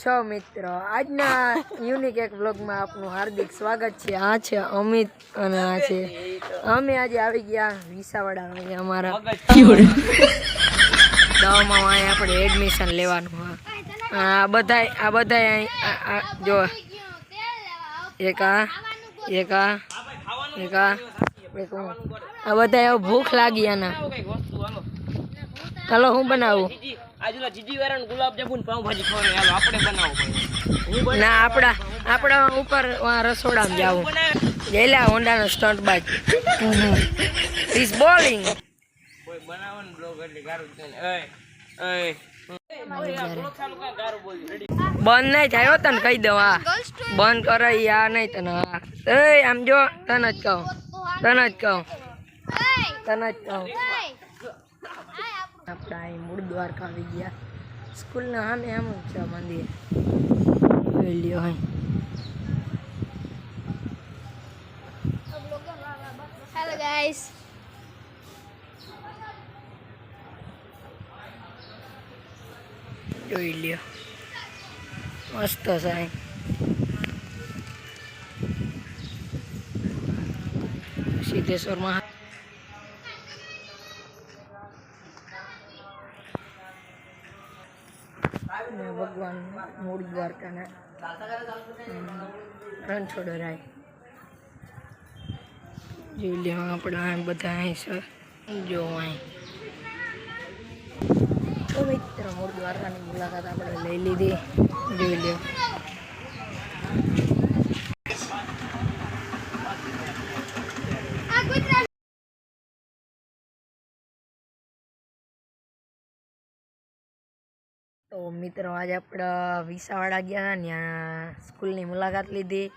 છો મિત્રો. આજના યુનિક એક વ્લોગમાં આપનું હાર્દિક સ્વાગત છે. આ છે અમિત અને આ છે અમે આજે આવી ગયા વિસાવાડા અમારા દવામાં અહીંયા આપણે એડમિશન લેવાનું આ બધાય આ અહીં આ જો એક આ એક આ એક આ આ બધાય ભૂખ લાગી આના. ચાલો હું બનાવું? આજુલા જીજી વેરણ ગુલાબ જાંબુ પાઉંભાજી ખવડાવે હાલો આપણે બનાવો? ભાઈ ના આપણા આપણા ઉપર રસોડામાં જાવું. ગયેલા હોન્ડાનો સ્ટન્ટ બાજ. ઇઝ બોલિંગ કોઈ એટલે ગારું થાય ને બંધ નહીં થાય તને કહી દઉં હા બંધ કરે આ નહીં તને હા એ આમ જો તને જ કહું. તને જ કહું. તને જ કહું. આપણે અહીં મૂળ દ્વારકા આવી ગયા. સ્કૂલના સામે આમ જ છે મંદિર જોઈ લ્યો અહીં. Hello guys. જોઈ લ્યો. મસ્ત છે અહીં. સિદ્ધેશ્વરમાં ને ભગવાન મૂળ દ્વારકાના. રણછોડરાય જોઈ લેવા આપણે બધા અહીં છે. જો અહીં. મૂળ દ્વારકાની મુલાકાત આપણે લઈ લીધી. જોઈ લ્યો. તો મિત્રો, આજે આપણે વિસાવાડા ગયા હતા ત્યાં સ્કૂલની મુલાકાત લીધી.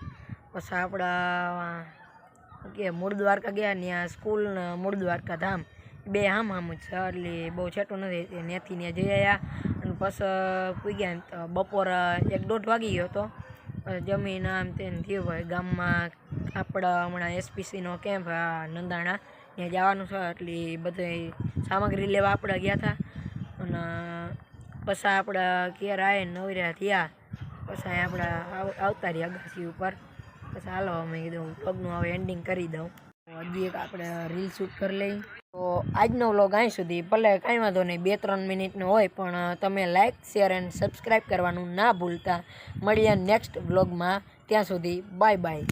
પછી આપણા કે મૂળ દ્વારકા ગયા ત્યાં સ્કૂલ મૂળ દ્વારકા ધામ. બે આમ આમ જ છે, એટલે બહુ છેટું નથી. ત્યાંથી ત્યાં જઈ આવ્યા અને પછી પૂગ્યા ને તો બપોર એક દોઢ વાગી ગયો હતો. જમીન આમ તેમ થયું હોય. ગામમાં આપણા હમણાં એસપીસીનો કેમ્પ નંદાણા. ત્યાં જવાનું છે, એટલે બધી સામગ્રી લેવા આપણે ગયા હતા. અને પછી આપણા ઘેર આવીને નવર્યા થયા. પછી આપણા આવતા રહ્યા અગાસી ઉપર. પછી હાલો મેં કીધું પગનું હવે એન્ડિંગ કરી દઉં. હજી એક આપણે રીલ શૂટ કરી લઈ. તો આજનો વ્લોગ અહીં સુધી. ભલે કાંઈ વાંધો નહીં બે ત્રણ મિનિટનો હોય, પણ તમે લાઇક શેર એન્ડ સબસ્ક્રાઈબ કરવાનું ના ભૂલતા. મળીએ નેક્સ્ટ વ્લોગમાં ત્યાં સુધી બાય બાય